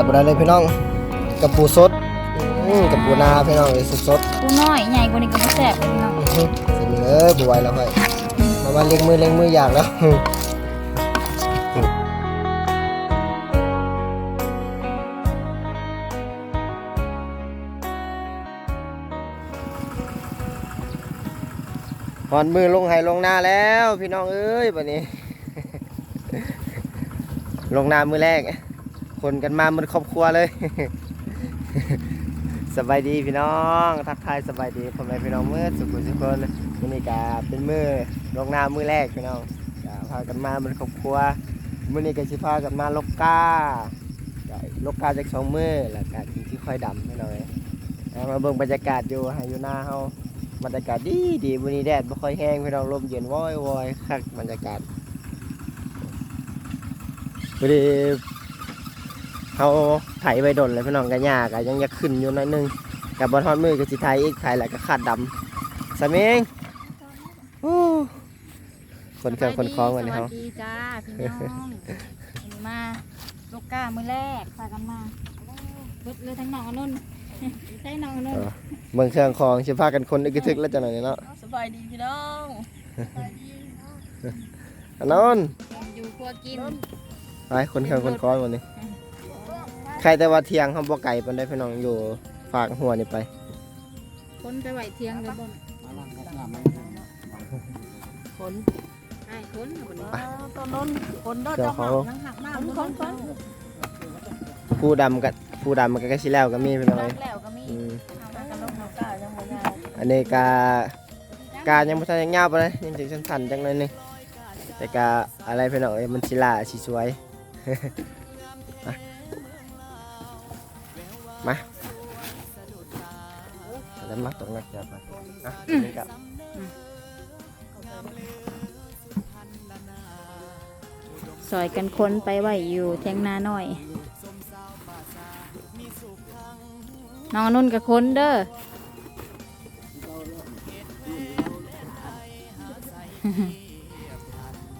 ขาดบ่ได้เลยพี่น้องกับปูสดอืมกับปูนาพี่น้องเลยสดกูน้อยใหญ่กว่านี้ก็บ่แซ่บเลยพี่น้องๆอื้อหือสิมีเลยบ่ไหวแล้วค่อยมามาเลี้ยงมือเลี้ยงมืออย่างแล้ว หอนมือลงไห้ลงหน้าแล้ว พี่น้องเอ้ยบัดนี้ ลงหน้ามือแรก คนกันมาเหมือนครอบครัวเลย สบายดีพี่น้อง ทักทายสบายดีพ่อแม่พี่น้องเมื่อสุขุสุขคนวันนี้ก็เป็นมือลงน้ามือแรกพี่น้องก็พากันมาเหมือนครอบครัวมื้อนี้ก็สิพากันมาลกกาลกกาจากสองมือแล้วก็ที่ที่ค่อยดำพี่น้องเอ้ยมาเบิ่งบรรยากาศอยู่ให้อยู่หน้าเฮาบรรยากาศดีดีวันนี้แดดไม่ค่อยแห้งพี่น้องลมเย็นว้อยว้อยคักบรรยากาศวันนี้ เขาไถไปดนเลยพี่น้องกันยากอะยังอยากขึ้นอยู่หนิดนึงกับบอลทอดมือกับสิไทยอีกไทยแหละก็ขาดดำสามีงโอ้คนเครื่องคนคล้องวันนี้เขาสวัสดีจ้าพี่น้องวันนี้มาลูกก้ามื้อแรกพากันมาเบิดเลยทั้งน้องอนนท์ใช่น้องอนนท์เมืองเครื่องคลองชิพากันคนอึกกระทึกแล้วจังหน่อยเนาะสบายดีพี่น้องอันนั้นอยู่ครัวกินไปคนเครื่องคนคล้องวันนี้ ใครแต่ว่าเที่ยงเขาบ่ไก่ปานได้พี่น้องอยู่ฝากหัวนี่ไป คนไปไหวเทียงเลยบ่คนใช่คนคนนี้ต้นนนคนเด้อเดี๋ยวเจ้าเขาหนังหักหน้าคนคนคนผู้ดำกับผู้ดำมันก็สิแล้วก็มีพี่น้องรัเอ้กยแล้วก็มีอืมเอามากันลงหักกายังบ่ยาวอันนี้กากายังบ่ทันยังยาวปานใดยังถึงสั้นๆจังเลยนึงแต่กาอะไรพี่น้องเอ้ยมันสิล่าสิสวย มามาแล้วมาตรงนักจับไปอะนี่กับซอยกันคนไปไหวอยู่เทียงนาหน่อย น้องอนนท์กับคนเด้อ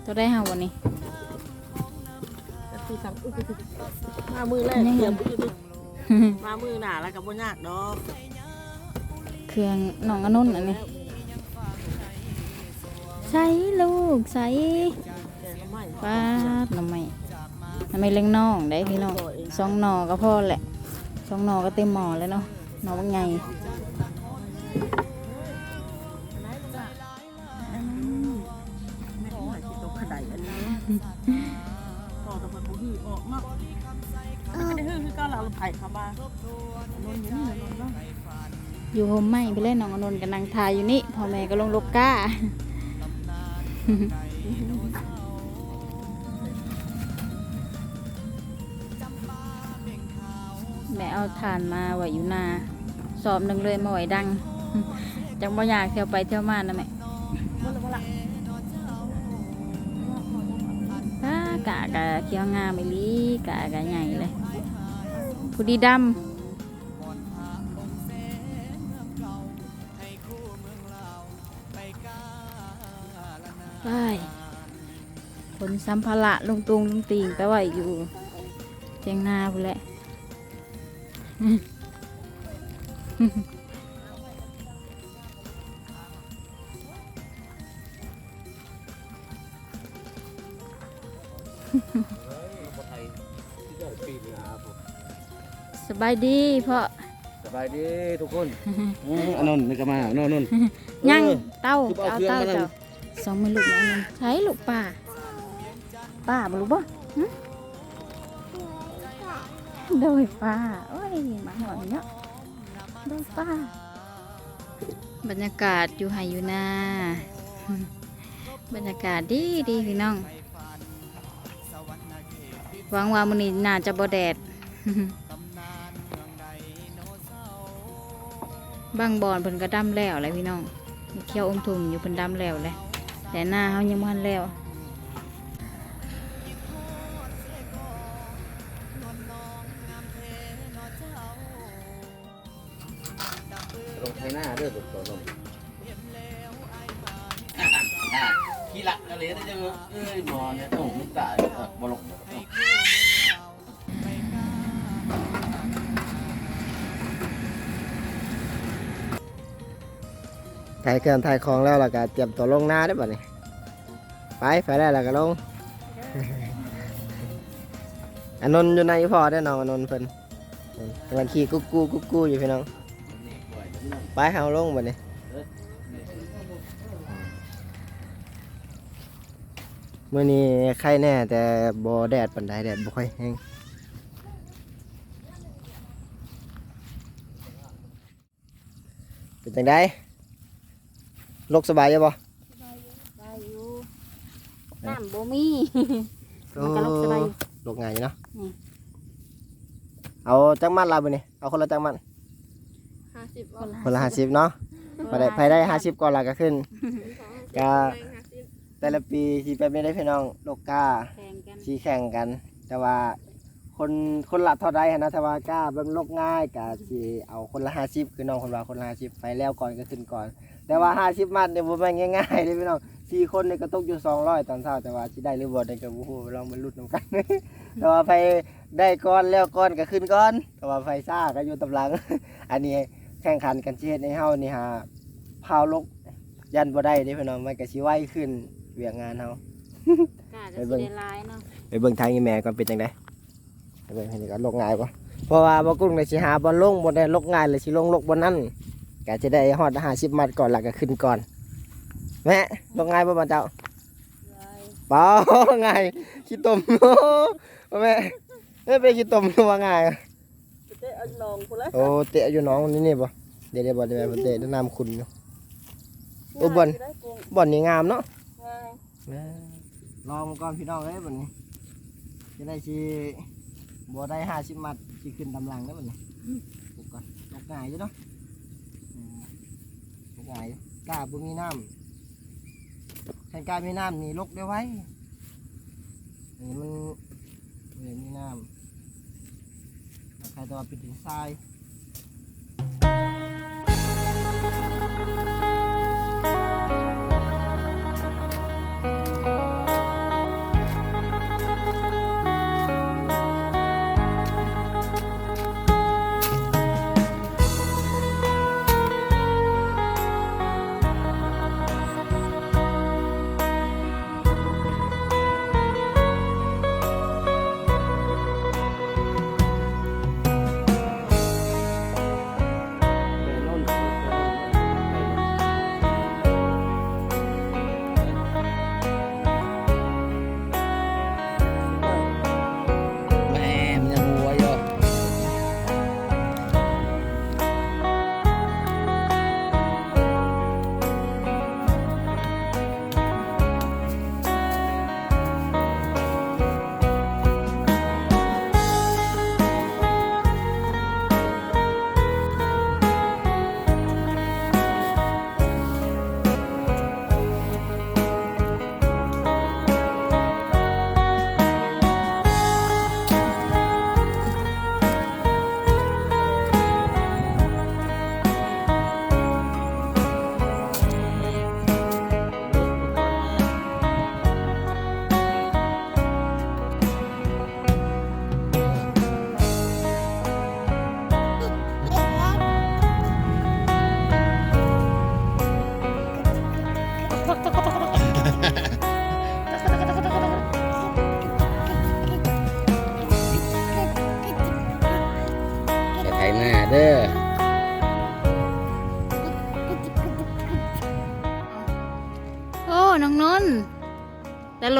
ตัวได้เฮาวันนี้คือสั่งอึกอึกอึกมามือแรกเตรียมอึกอึก มามือหน้าแล้วก็บ่ยากดอกเครื่องน้องอนนท์อันนี้ใส่ลูกใส่แกงก็ไม่ป้าดหน่อไม้หน่อไม้เลี้ยงน้องได้พี่น้องสองหน่อก็พอแหละสองหน่อก็เต็มหม้อแล้วเนาะหน่อบางไง อยู่โฮมไม่ไปเล่นน้องอนนท์กับนางทายอยู่นี่พ่อแม่ก็ลงลกก้าแม่เอาถ่านมาไว้อยู่นาสอบหนึ่งเลยมาไหวดัง จังบ่อยากเที่ยวไปเที่ยวมานะแม่กะกะเขียวงามไปลีกะกะใหญ่เลยผู้ดีดำ ไปผลสัมภาระลงตุงลงตีงไปไว้อยู่เจียงนาพูนแหละสบายดีเพราะสบายดีทุกคนอืมอันนนท์นี่ก็มาอันนนท์นนท์ยังเออเต้าคือเอาเอาเครื่องเต้ามาเจ้า สองมือลูกน้องนึงใช้ลูกป่าป่าบ่รู้บ่หึโดยป่าโอ้ยมาหอยเนาะโดยป่าบรรยากาศอยู่ไห้อยู่นาบรรยากาศดีดีพี่น้องหวังว่ามื้อนี้น่าจะบ่แดดบางบอนเพิ่นก็ดำแล้วแหละพี่น้องมีเขียวอมทุมอยู่เพิ่นดำแล้วแหละ แต่หน้าเฮายังบ่ทันแล้วลงไทยหน้าเด้อตัวตัวนนท์ขี้ละอะไรได้จังเอ้ยหมอเนี่ยต้องมุตายเออบ่ลง ถ่ายเครื่องถ่ายของแล้วเราก็เตรียมตัวลงหน้าได้ป่ะนี่ไปไปได้แล้วก็ลงอันนนท์อยู่ในพอได้อน้องอันนนท์เพิ่นกำลังขี่กุ๊กกู้กุ๊กกู้อยู่พี่น้องไปเฮาลงบ่นี่มื้อนี้ใครแน่แต่บ่แดดปานใดแดดบ่ค่อยแห้งเป็นจังไดโลกสบายอยู่บ่ได้อยู่น้ำบ่มี มันก็ลกสบายอยู่โลกง่ายอยู่เนาะอืมเอาจักมัดลาบ่นี่เอาคนละจักมัดห้าสิบคนละคนละ50เนาะไปได้ไปได้50ก่อนและก็ขึ้น ก็ แต่ละปีสิแบบนี้ได้พี่น้องโลกกา แข่งกันสีแข่งกัน แต่ว่าคนคนละเท่าใดหั้นนะแต่ว่ากล้าเบิ่งโลกง่ายก็สิเอาคนละ50คือน้องคนว่าคนละ50ไปแล้วก่อนก็ขึ้นก่อน แต่ว่า50มัดเนี่ยบ่แม่นง่ายๆเด้พี่น้องสี่คนนี่ก็ตกอยู่200ตอนเช้าแต่ว่าสิได้หรือบ่ได้ก็บ่ฮู้ลองมาลุ้นนํกัน แต่ว่าไปได้ก่อนแล้วก่อนก็ขึ้นก่อน แต่ว่าไฟซ่าก็อยู่ตำหลัง อันนี้แข่งขันกันสิเฮ็ดให้เฮานี่ฮะพาวลกยันบ่ได้เด้พี่น้องมันก็สิไวขึ้นเวียกงานเฮากล้าไปจะเบิ่สิงได้หลายเนาะไปเบิ่งทางอีแม่ก่อนเป็นจังไดไปเบิ่งให้นี่ก่อนลกง่ายบ่เพราะว่าบ่กุ้งได้สิหาบ่ลงบ่ได้ลกง่ายเลยสิลงลกบ่นั่น ก็จะได้ฮอด50มัดก่อนแล้วก็ขึ้นก่อน แม่ลกง่ายบ่บ่เจ้าเปล่าง่ายขี้ตมบ่แม่เอ้ยไปขี้ตมว่าง่ายเตะเอาลองกูแล้วโอ้เตะอยู่น้องนี่นี่บ่เดี๋ยวเดี๋ยวบ่เดี๋ยวแม่เพิ่นเตะด้วยน้ำคุณอยู่โอ้บอลบ่อนนี่งามเนาะง่ายลองก่อนพี่น้องเอ้ยบัดนี้จะได้สิบ่ได้50มัดสิขึ้นตำลังได้อบัดนี้ปลูกก่อนลกง่ายอยู่เนาะอืม ลกายกล้าบ่มีน้ำแทนกล้ามีน้ำนี่ลกได้ไว้นี่มันเลยมีน้ำใครตัวปิดถึงทราย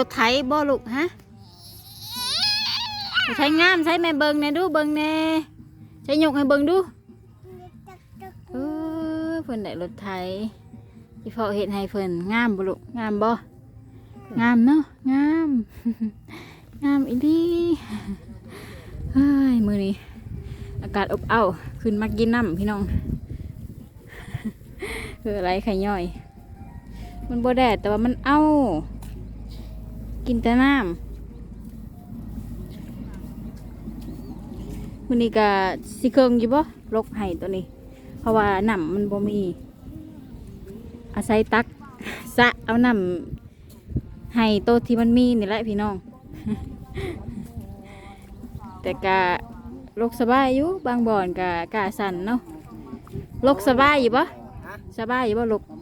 รถไถบ่ลูกฮะรถไถงามใช้แม่เบิงแน่ดูเบิงแน่ใช้ยกให้เบิงดูเออเพิ่นได้รถไถที่พ่อเฮ็ดให้เพิ่นงามบ่ลูกงามบ่งามเนาะงามงามอีดีเฮ้ยมือนี้อากาศอบอ้าวขึ้นมากินน้ำพี่น้องคืออะไรไข่ย่อย มันบ่แดดแต่ว่ามันเอา กินแต่น้ำมันนี้ก็สิเคิงอยู่บ่ลกไห้ตัวนี้ เพราะว่าน้ำมันบ่มี อาศัยตักสะเอาน้ำให้โตวที่มันมีนี่แหละพี่น้อง แต่กะลกสบายอยู่บางบ่อนกะกะสั่นเนาะลกสบายอยู่บ่ฮะสบายอยู่บ่ลกส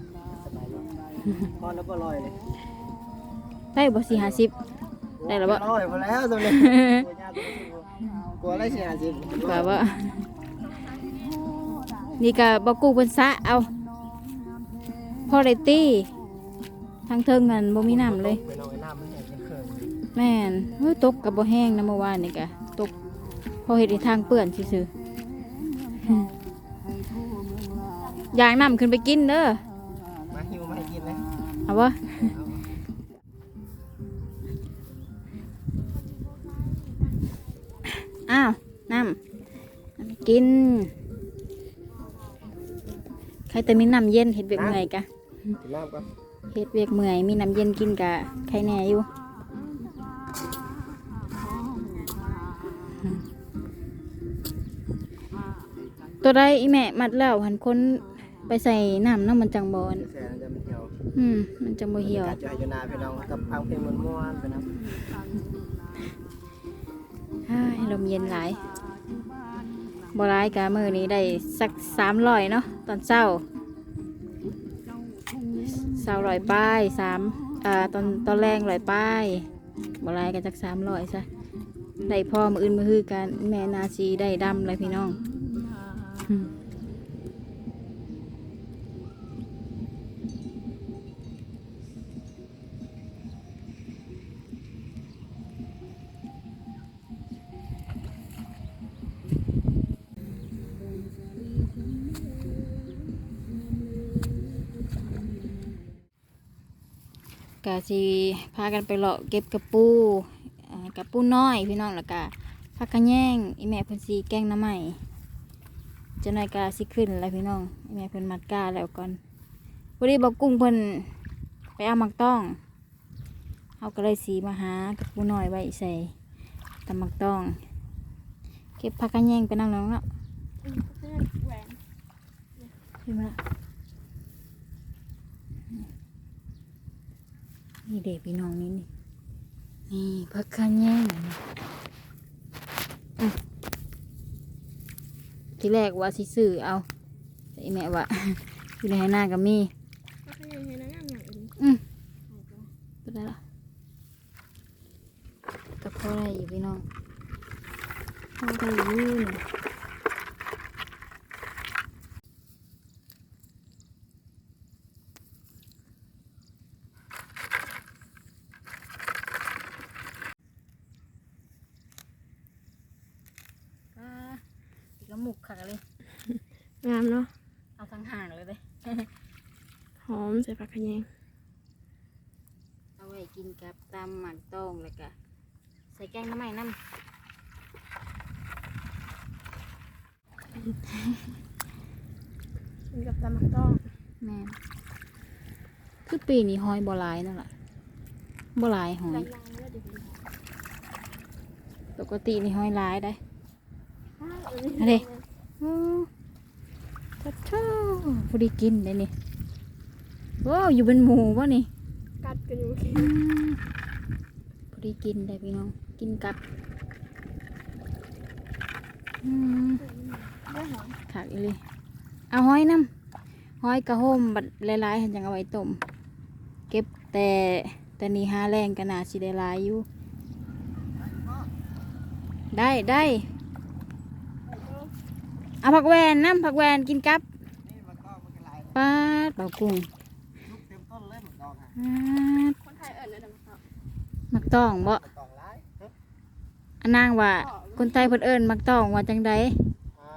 พอแล้วบ่ลอยเลย ได้บ่สี่ห้าสิบได้แล้วบ่ลอยพอแล้วสำเร็จกลัวอะไรสิหาสิบกว่าว่านี่ก็บ่กู้เพิ่นซะเอาพอได้ตีทางเทิงนั่นบ่มีน้ำเลยไปน้องไอ้น้ำมันแห้งยังเคินแม่นเฮ้ยตกกับบ่แห้งนะเมื่อวานนี่กะตกพอเห็ดในทางเปื้อนซื่อๆอยากนำขึ้นไปกินเด้อมาหิวมาให้กินเลยเอาวะ กิน ใครแต่มีน้ำเย็นเห็ดเบียกเมื่อยกะกินน้ำก่อนเฮ็ดเวียกเมื่อยมีน้ำเย็นกินกะใครแน่อยู่ตัวได้อีแม่มัดแล้วหันคนไปใส่น้ำเน้ำมันจังบอนแสนจะมันเหี่ยวอืมมันจังบ่เหี่ยวกาจะให้อยู่นาพี่น้องกับฟังเพลงม่วนๆไปนะ อ้ายลมเย็นหลาย บร้ายกามือนี้ได้สักสามร้อยเนาะตอนเช้าสาร้อยป้ายสามอ่าตอนตอนแรงร้อยป้ายบร้ายก็จักสามร้อยซะได้พ่อมืออื่นมือฮือกันแม่นาซีได้ดำเลยพี่น้อง กะสิพากันไปเลาะเก็บกระปูอ่ากระปูน้อยพี่น้องแล้วก็พักกระแยงอีแม่เพิ่นสีแกงหน้ำใหม่จะนายกาสิขึ้นแล้วพี่น้องอีแม่เพิ่นมัดกาแล้วก่อนวันนี้บอกกุ้งเพิ่นไปเอามักต้องเอาก็เลยสีมาหากระปูน้อยไว้ใส่ตำมักต้อง เก็บพักกระแยงไปนั่งน้องเนาะขึ้นมาละ นี่เด็กพี่น้องนี่นี่นี่พักกระแยงอะทีแรกว่าสิซื้อเอาแต่อีแม่ว่าอยู่ในหน้ากับมีอืมก็ได้ละกับพ่ออะไรอยู่พี่น้องพ่ออะไรอยู่นี่อ่าอีกแล้วหมุก ขักเลยงามเนาะเอาทั้งห่างเลยเลยหอมใส่ผักขะแยงเอาไว้กินกับตำหมักต้งแล้วก็ใส่แกงน้ำใหม่น้กินกับตำมักต้องำแม่นคือปีนี้หอยบ่หลายนั่นแหละบ่หลายหอยปกตินี่หอยหลายได้อันนี้โอ้ ทัดเท่าพอดีกินได้นี่โอ้อยู่เป็นหมูวะนี่ กัดกันอยู่อืมพอดีกินได้พี่น้อง กินกับอืมขากอีเลยเอาหอยน้ำหอยกระห้มบัดหลายๆเห็นจังเอาไว้ต้ม เก็บแต่แต่นี่หาแรงกันนาสิได้หลายอยู่ ได้ได้ เอาผักแวนน้ำผักแวนกินกับนี่มันก็มันก็หลายปาดเบากุ้งลูกเต็มต้นเลยหมดดอกอะปาดคนไทยเอิญนะดังเขามักต้องบ่ดอกหลายเฮ้ยอันนางว่าคนไทยเพิ่นเอิ้นมักต้องว่าจังใดอ่า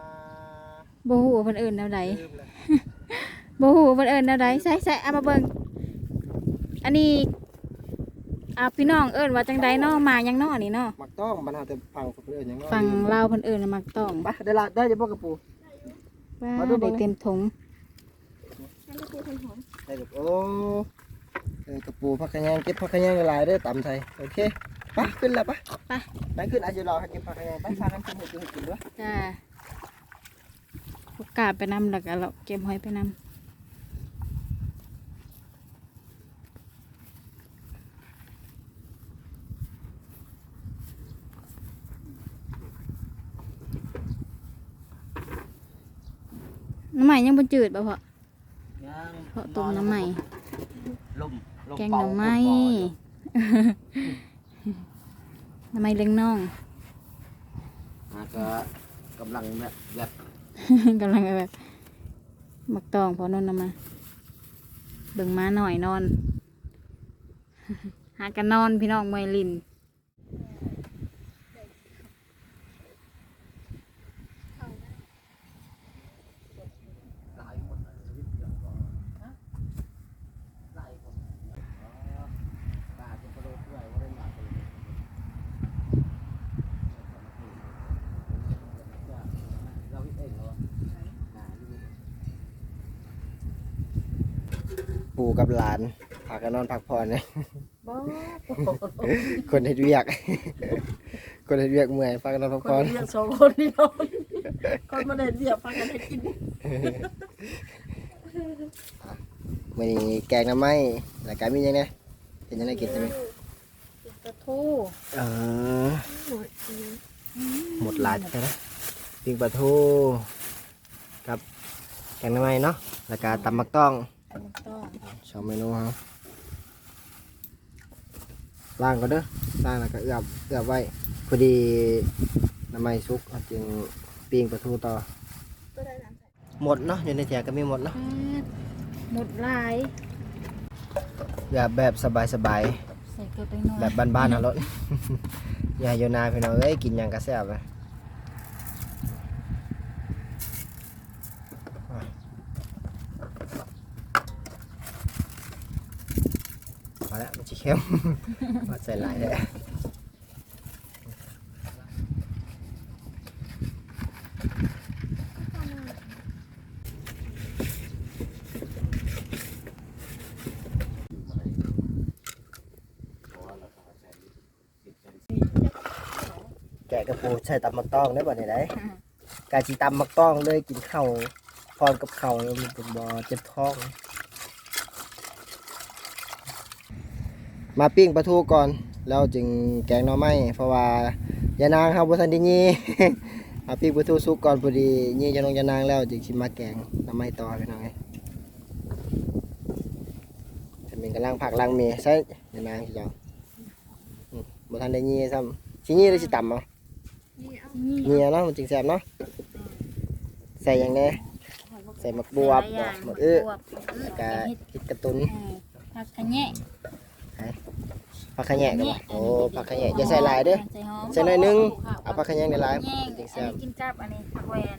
บ่ฮู้ว่าเพิ่นเอิ้นแนวใดลืมเลยบ่ฮู้ว่าเพิ่นเอิ้นแนวใดใส่ใส่เอามาเบิ่งอันนี้ อ่าพี่น้องเอิ้นว่าจังใดเนาะมาหยังเนาะนี่เนาะมักต้องมันเอาแต่ฟังคนอื่นอย่างน้อยฝั่งลาวเพิ่นเอิ้นว่ามักต้องไปได้ละได้จะพวกกระปูว้ามาดูเบิ่ได้ง เต็มถุงนั่นก็คือคนหอมได้แบบโอ้เออกระปูผักขะแยงเก็บผักขะแยงหลายๆได้อตำไทยโอเคไปขึ้นแล้วปะไปไปขึ้นอาจจะรอให้เก็บผักขะแยงไปพากันกินให้กินให้กินด้วยจ้าโอกาสไปนำแล้วก็เราเก็บหอยไปนำ ม่ยังบนจืดป่ะพ่อยังเพราะต้มน้ำใหม่ลมลมแกงหเป่าน่อไม้ลมเป่าหน่อไม้เลี้ยงน้องอ่าก็กำลังแบบแบบกำลังแบบมักตองพอนนเอามาเบิ่งม้าหน่อยนอน หากันนอนพี่น้องเมอยลิน ปู่กับหลานพากันนอนพักผ่อนเนี่ยคนเฮ็ดเวียก คนเฮ็ดเวียกเมื่อยพากันนอนพักคผ่อนนเรียกสองคนนี่นอนคนมาเดินเบียบพากันให้กินมื้อนี้แกงหน้ำไม้แล้วก็มีหยังไงเป็นยังไงกินใช่ไหมกระทูเออหมดหลายใช่ไหมปิ้งปลาทูกับแกงหน้ำไม้เนาะแล้วก็ตำมักต้อง มักต้องสองเมนูครับล้างก็เด้อล้างแล้วก็เอือบเอือบไว้พอดีน้ำไม้สุกเอาจึงปิ้งปลาทูต่อหมดเนาะอยู่ในแถวก็มีหมดเนาะหมดลายแบบแบบสบายสบายใส่เกลือไปหน่อยๆแบบบ้านๆนะรถ อย่าโยนาพี่น้องเอ้ยกินหยังก็แซ่บเลยพอแล้วมันจะ เข้มว่าใส่หลายเลยแกะกระปูใส่ตำมักต้องได้บ่ได้ไดกาจีตำมักต้องเลยกินข้าวพร้อมกับข้าวแล้วมันเป็นบ่เจ็บท้อง มาปิ้งปลาทูก่อน แล้วจึงแกงหน่อไม้เพราะว่ายานางเฮาบ่ทันได้ยีเอาปิ้งปลาทูสุกก่อนพอดียีจะนงยานางแล้วจึงสิมาแกงหน่อไม้ต่อพี่น้องเอ้ยจะเป็นกำลังผักล้างเมใส่ยานางสิเจ้าอืมบ่ทันได้ยีซ้ำสิยีหรือสิตำเอานี่เนียเนาะมันจึงแซ่บเนาะใส่อย่างแนี้ใส่หมักบวบหลายหมักอื้อหมักอื้อแล้วก็เห็ดพริกกระตุนเออผักขะแยะ ผักขะแยงกันบ่โอ้ผักขะแยงอย่าใส่หลายเด้อใส่หอมใส่หน่อยหนึงเอาผักขะแยงในหลายแยงมันจึงอัแซ่นบนี้กินกับอันนี้ผักแวน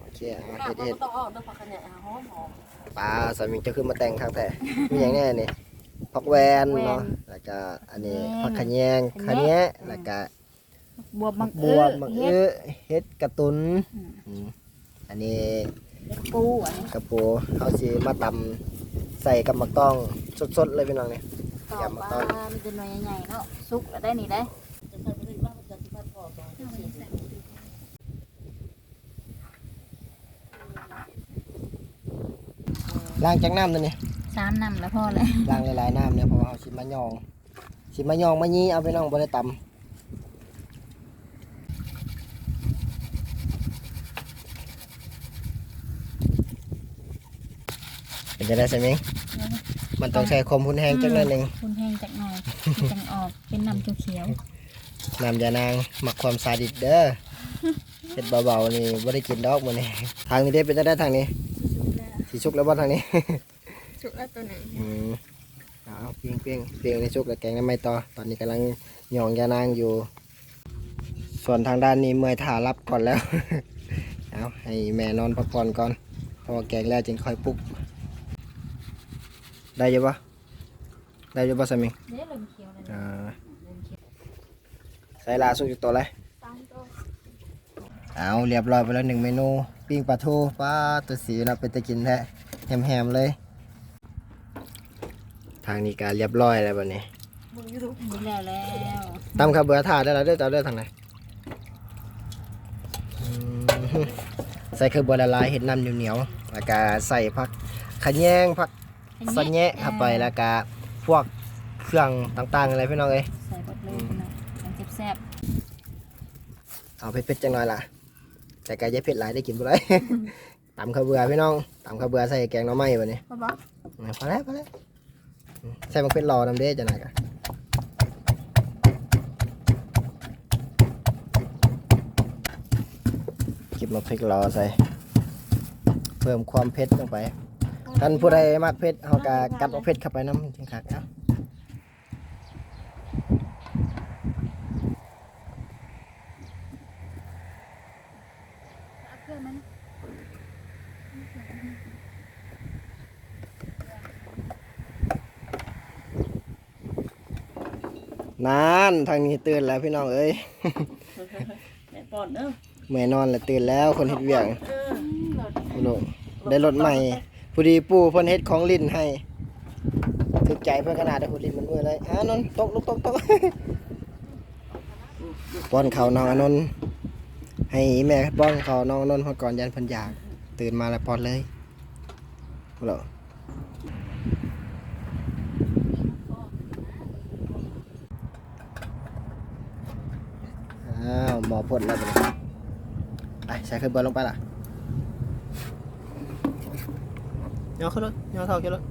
โอเคเอาข้าวเฮ็ดก็เฮ็ดต้องเอาเด้อผักขะแหน่หอมหอมปลาสามีจะขึ้นมาแต่งข้างแต่มีอย่างแน่นี่ผักแวนเนาะแล้วก็อันนี้ผักขะแยงขะแยะแล้วก็บวบมักบอื้วอบหมักเห็ดอื้อเฮ็ดกระตุนอืมอืมอันนี้เห็ดปูอันนี้กระปูเขาสิมาตำใส่กับหมักต้องสดๆเลยพี่น้องนี่ต่ ออย่ามาปต้ลาอนมันจะหน่วยใหญ่ๆเนาะสุกแล้วได้นี่ได้จะใส่ไปเลยว่าจะสิพัดพอต่อจะสิใส่ล้างจากน้ำตัวนี้สามน้ำแล้วพอเลยล้างหลายๆน้ำเนี่ยเพราะว่าเอาสิมายอง สิมายองมายี่เอาไปน้องบ่ได้ตำเป็นจะได้ใช่ไหม มันต้องใช้ความหุนแห้งจักหน่อยหนึ่งคุณแห้งจากหน่อยจังออกเป็นน้ำเขียวน้ำยานางหมักความซาดิสเด้อเฮ็ดเบาๆนี่บ่ได้กินดอกมื้อนี้ทางนี้ได้เป็นจะได้ทางนี้สิชุกแล้วบ่ทางนี้ๆสุกแล้วตัวไหนอืมเอาเปียงเปียงเปียงในชุกแล้วแกงน้ำไม่ต่อ ตอนนี้กำลังหยองยานางอยู่ ส่วนทางด้านนี้เมื่อยถ่ารับก่อนแล้ว เอาให้แม่นอนพักผ่อนก่อนเพอแกงแล้วจึงค่อยปลุก ได้อยังปะได้อยังปะสามิงเดี๋ยวเริ่มเขียวแล้วอ่าใส่ลาสุกอยู่ตัวเลยสามตัวเอาเรียบร้อยไปแล้วหนึ่งเมนู ปิ้งปลาทูปลาตัวสีนะเป็นตะกินแท้แฮมๆเลย ทางนี้การเรียบร้อยแล้วบัดนี้นี่แล้วแล้วตำข้าวเบื่อถาดได้แล้วเด้อเจ้าเด้อทางไหนอืมใส่ข้าวเบื่อละลายเห็ดน้ำเหนียวๆแล้วก็ใส่ผักขะแยงผัก สะแยะเข้าไปแล้วก็พวกเครื่องต่างๆอะไรพี่น้องเอ้ยใส่หมดเลยนะมันแซ่บเอาเผ็ดๆจังหน่อยล่ะ แต่ก็อย่าเผ็ดหลายได้กินบ่ได้ตำข้าวเบื่อพี่น้องตำข้าวเบื่อใส่แกงหน่อไม้บัดนี้ๆพ่อบอกพอแล้วพอแล้วใส่บังเพชรรอนำเด้จะไหนกันเก็บมาพริกรอใส่ เพิ่มความเผ็ดลงไป ท่านผู้ใดมักเผ็ดเขาก็กัดเอาเผ็ดเข้าไปน้ำจริงคักเนาะเอาเครื่องมันนานทางนี้ตื่นแล้วพี่น้องเอ้ย แม่ป้อนเด้อเมื่อยนอนแล้วตื่นแล้วคนเฮ็ดเวียงเออ พี่น้องได้รถใหม่ พอดีปู่เพิ่นเฮ็ดของลิ้นให้ถึกใจเพิ่นขนาดได้พูดลิ้นมันเมื่อเลยอ่านนตกลุกตกตกป้อนข้าวน้องอานนให้แม่ป้อนข้าวน้องอานนพราะก่อนยันพิ่นอยาก ตื่นมาแล้วป้อนเลยฮัลโหลอ้าวหมอพ่นแล้วไปใส่ขึ้นเบอร์ลงไปล่ะ ย่อขึ้นรถย่อเท่าขึ้นรถ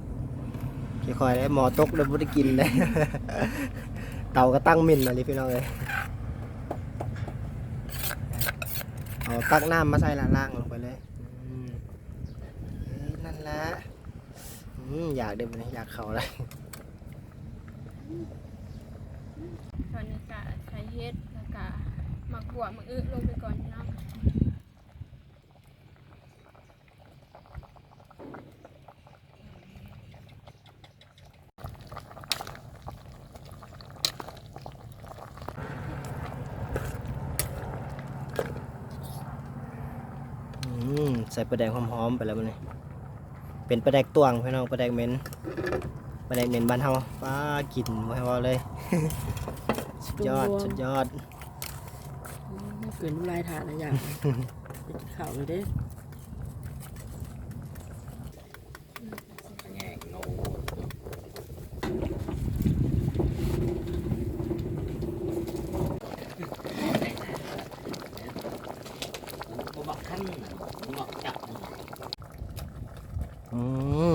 คอยได้หมอตกแล้วบ่ได้กินเลยเต่าก็ตั้งมินอะไรพี่น้องเลยเอาตักน้ำมาใส่ละล่างลงไปเลยนั่นแหละอยากเดินไปอยากเขาเลยตอนนี้กะใช้เฮ็ดแล้วกะมักบัวหมักอึลงไปก่อนนะอืม ใส่ปลาแดงหอมๆไปแล้วมันนี่เป็นปลาแดกตวงพี่น้องปลาแดกเหม็นปลาแดกเหม็นบ้านเฮาป้ากินไว้ว่าเลย สุดยอดสุดยอดเกินน้ำลายทานนะอย่างไปกินข้าวเลยเด้ บอกขั้นบอกจับ อื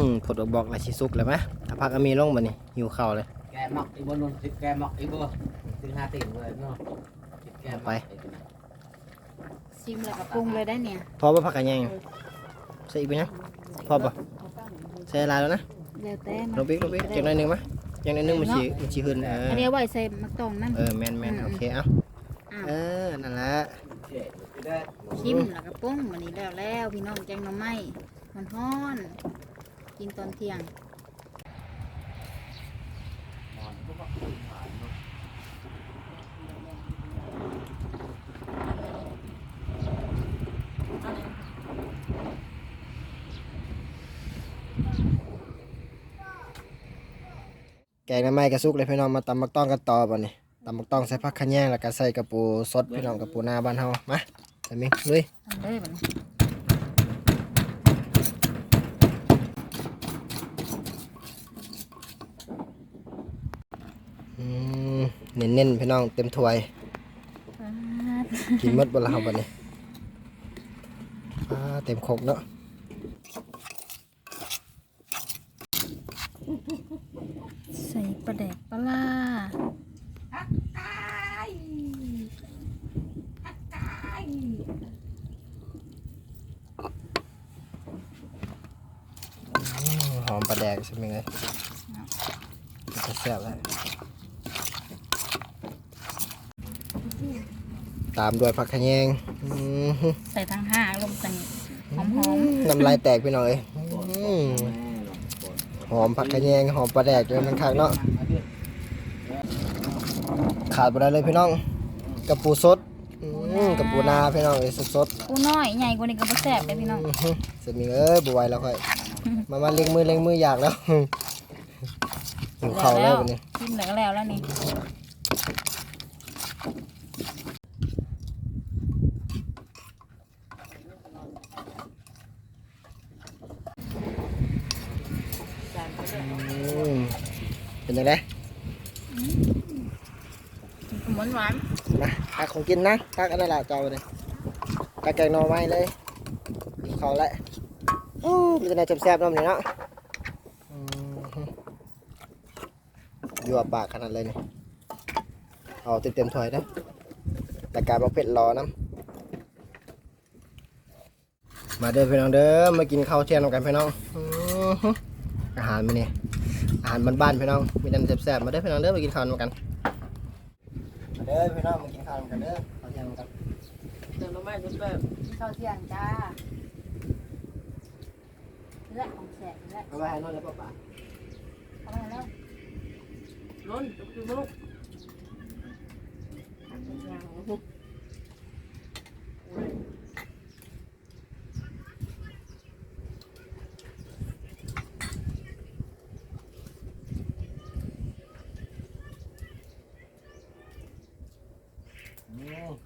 มผด บอกอะไรชิซุกเลยไหมถ้าพักก็มีลงมานี่หิวข้าวเลย แกหมักอีบนนสิแกหมักอีบ่ถึงห้าติ่งเลยเนาะแกชิมแล้วก็ปรุงเลยได้เนี่ยพอป่ะพักกันยังใส่อีกไหมนะพอป่ะใส่อะไรแล้วนะแล้วแต่มันลงปิ๊กลงปิ๊กจังหน่อยหนึงไหมจังหน่อยหนึงมันชีมันชีขึ้นเอออันนี้เอาไว้ใส่มะตองนั่น เออแมนแมนโอเคเอ้าอ้าว เออนั่นแหละชิมแล้วก็ปรุงวันนี้แล้วแล้วพี่น้องแกงหน่อไม้ฮ้อนๆ กินตอนเที่ยงแกงน้ำไม้กระซุกเลยพี่น้องมาตำมักต้องกันต่อป่ะนี่ตำมักต้องใส่ผักขะแยงแล้วก็ใส่กระปูสดพี่น้องกระปูนาบ้านเฮามาใส่มิงลุยทำเลยบัดนี้ อืม เน้นๆพี่น้องเต็มถ้วยปาดกินหมดบ่ละเฮาบัดนี้อ่าเต็มครกเนาะใส่ปลาแดกปลาร้า อืมหอมปลาแดกใช่ไหมเลยมันจะแซ่บแล้ว ตามด้วยผักขะแยงอืมใส่ทั้งห้าลงกันหอมน้ำลายแตกพี่น้องเอ้ยอืมหอมผักกระแยงหอมปลาแดกเลยมันคักเนาะขาดไปได้เลยพี่น้องกระปูสดอืมกระปูนาพี่น้องเอ้ยสดๆปูน้อยใหญ่กว่านี้ก็บ่แซ่บเลยพี่น้องๆอื้อหือเสร็จมีเอ้ยบไหวแล้วค่อย มามาเล็งมือเล็งมืออยากแล้วหิวข้าวแล้ววันนี้ชิมแล้วก็แล้วแล้วนี่ อืม เป็นยังไงหวานหวานมาตักของกินนะตักอะไรล่ะเจ้าเลยตักแกงหน่อไม้เลยหิวข้าวแล้วอู้มันจะได้แซ่บๆน้ำนี่เนาะอืมยั่วปากขนาดเลยนี่เอาเต็มเต็มๆถ้วยได้อแต่การมาเป็ดรอน้ำมาเด้อพี่น้องเด้อมากินข้าวเที่ยงกันพี่น้องอื้อหืออาหารมื้อนี้ อาหารบ้านๆพี่น้องมีแต่แซ่บๆมาเด้อพี่น้องเด้อมากินข้าวนำกันมาเด้อพี่น้องมากินข้าวนำกันเด้อข้าวเที่ยงนำกันเดินมาไม่จะแบบข้าวเที่ยงจ้าเลือดของแสบเลือดเอาไว้ให้นอนแล้วป่าเอามาแล้วล้นจะคือลูก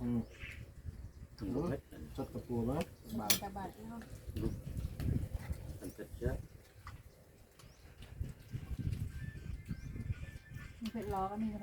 อืมอืมสดกระปูมั้งบาท จะบาดเนาะ มันจะเชื่อ มีเผ็ดร้อ ก็มีกร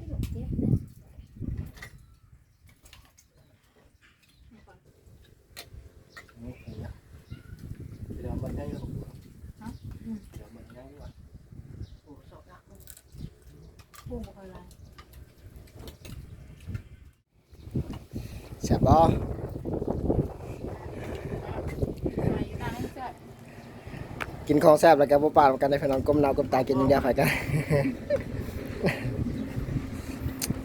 นี่เห็นไหมเดี๋ยวมันได้หรอกเดี๋ยวมันได้หรอกโอ้สอบหนักพุ่งบ่ค่อยลายแซ่บบ่กินของแซ่บแล้วก็บ่ปากกันได้พี่น้องก้มหน้าก้มตากินอย่างเดียวไปกัน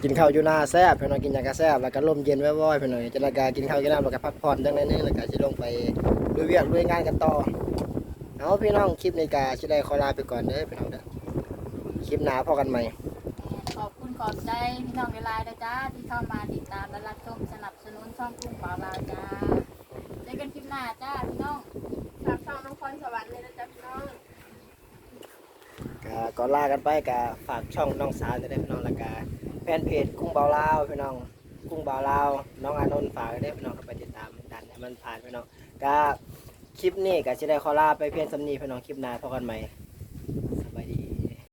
กินข้าวอยู่หน้าแซ่บพี่น้องกินยังก็แซ่บแล้วก็ลมเย็นไว้ๆพี่น้องจะแล้วก็กินข้าวกินน้ำแล้วก็พักผ่อนจังได๋นึงแล้วก็สิลงไปดูเวียกด้วยงานกันต่อเอาพี่น้องคลิปนี้ก็สิได้ขอลาไปก่อนเด้อพี่น้องเด้อคลิปหน้าพบกันใหม่ขอบคุณขอบใจพี่น้องเวลาด้วยจ้าที่เข้ามาติดตามและรับชมสนับสนุนช่องกุ้งเปล่าลาวจ้าเจอกันคลิปหน้าจ้าพี่น้องฝากช่องน้องพรสวรรค์เลยนะจ๊ะพี่น้องก็ลากันไปก็ฝากช่องน้องสาวจะได้พี่น้องละ แฟนเพจกุ้งเบาลาวพี่น้องกุ้งเบาลาวน้องอานนท์ฝากได้พี่น้องเข้าไปติดตามดันให้มันผ่านพี่น้องก็คลิปนี้ก็จะได้ขอลาไปเพียงสำนีพี่น้องคลิปหน้าพบกันใหม่